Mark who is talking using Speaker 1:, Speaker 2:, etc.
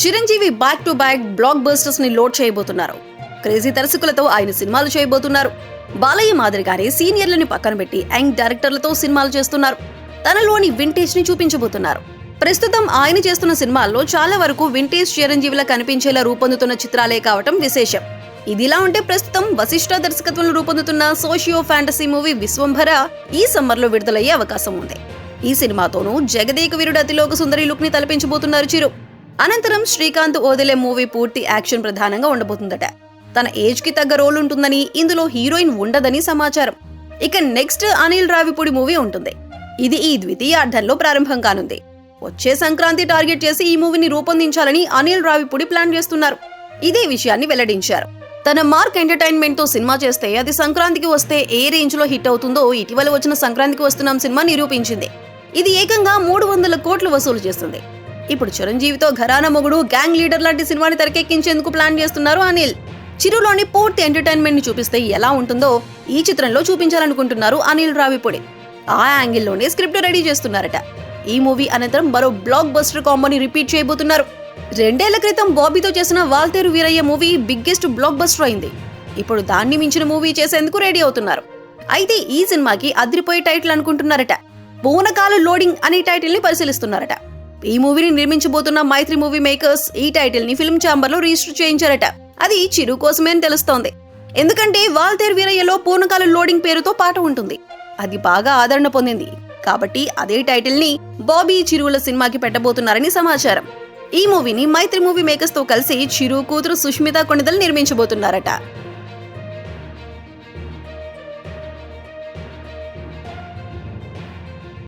Speaker 1: Chiranjeevi back to back బ్లాక్ బస్టర్స్ని load చేయబోతున్నారు. క్రేజీ దర్శకులతో ఆయన సినిమాలు చేయబోతున్నారు. బాలయ్య మాదిరిగానే సీనియర్లని పక్కన పెట్టి యంగ్ డైరెక్టర్లతో సినిమాలు చేస్తున్నారు. తనలోని వింటేజ్ని చూపించబోతున్నారు. ప్రస్తుతం ఆయన చేస్తున్న సినిమాల్లో చాలా వరకు వింటేజ్ చిరంజీవిలా కనిపించేలా రూపొందుతున్న చిత్రాలే కావటం విశేషం. ఇదిలా ఉంటే ప్రస్తుతం వశిష్ఠ దర్శకత్వంలో రూపొందుతున్న సోషియో ఫ్యాంటసీ మూవీ విశ్వంభర ఈ సమ్మర్లో విడుదలయ్యే అవకాశం ఉంది. ఈ సినిమాతోనూ జగదేక వీరుడు అతిలోక సుందరి లుక్ని తలపించబోతున్నారు చిరు. అనంతరం శ్రీకాంత్ ఓదిలే మూవీ పూర్తి యాక్షన్ ప్రధానంగా ఉండబోతుందట. తన ఏజ్కి తగ్గ రోల్ ఉంటుందని ఇందులో హీరోయిన్ ఉండదని సమాచారం. ఇక నెక్స్ట్ అనిల్ రావిపూడి మూవీ ఉంటుంది. ఇది ఈ ద్వితీయార్థంలో ప్రారంభం కానుంది. వచ్చే సంక్రాంతి టార్గెట్ చేసి ఈ మూవీని రూపొందించాలని అనిల్ రావిపూడి ప్లాన్ చేస్తున్నారు. ఇదే విషయాన్ని వెల్లడించారు. తన మార్క్ ఎంటర్టైన్మెంట్తో సినిమా చేస్తే అది సంక్రాంతికి వస్తే ఏ రేంజ్లో హిట్ అవుతుందో ఇటీవల వచ్చిన సంక్రాంతికి వస్తున్నాం సినిమా నిరూపించింది. ఇది ఏకంగా మూడు వందల కోట్లు వసూలు చేస్తుంది. ఇప్పుడు చిరంజీవితో ఘరానా మొగుడు గ్యాంగ్ లీడర్ లాంటి సినిమాని తెరకెక్కించేందుకు ప్లాన్ చేస్తున్నారు అనిల్. చిరులోని పూర్తి ఎంటర్టైన్మెంట్ని చూపిస్తే ఎలా ఉంటుందో ఈ చిత్రంలో చూపించాలనుకుంటున్నారు అనిల్ రావిపొడి. ఆ యాంగిల్లోనే స్క్రిప్ట్ రెడీ చేస్తున్నారట. ఈ మూవీ అనంతరం మరో బ్లాక్ బస్టర్ కాంబోని రిపీట్ చేయబోతున్నారు. రెండేళ్ళ క్రితం బాబీతో చేసిన Waltair Veerayya movie biggest blockbuster అయింది. ఇప్పుడు దాన్ని మించిన మూవీ చేసేందుకు రెడీ అవుతున్నారు. అయితే ఈ సినిమాకి అదిరిపోయే టైటిల్ అనుకుంటున్నారట. పూనకాలు లోడింగ్ అనే టైటిల్ని పరిశీలిస్తున్నారట. ఈ మూవీని నిర్మించబోతున్న మైత్రి మూవీ మేకర్స్ ఈ టైటిల్ని ఫిల్మ్ ఛాంబర్లో రిజిస్టర్ చేయించారట. అది చిరు కోసమే అని తెలుస్తోంది. ఎందుకంటే వాల్తేర్ వీరయ్యలో పూర్ణకాల లోడింగ్ పేరుతో పాట ఉంటుంది. అది బాగా ఆదరణ పొందింది. కాబట్టి అదే టైటిల్ని బాబీ చిరువుల సినిమాకి పెట్టబోతున్నారని సమాచారం. ఈ మూవీని మైత్రి మూవీ మేకర్స్తో కలిసి చిరు కూతురు సుష్మిత కొణిదలు నిర్మించబోతున్నారట.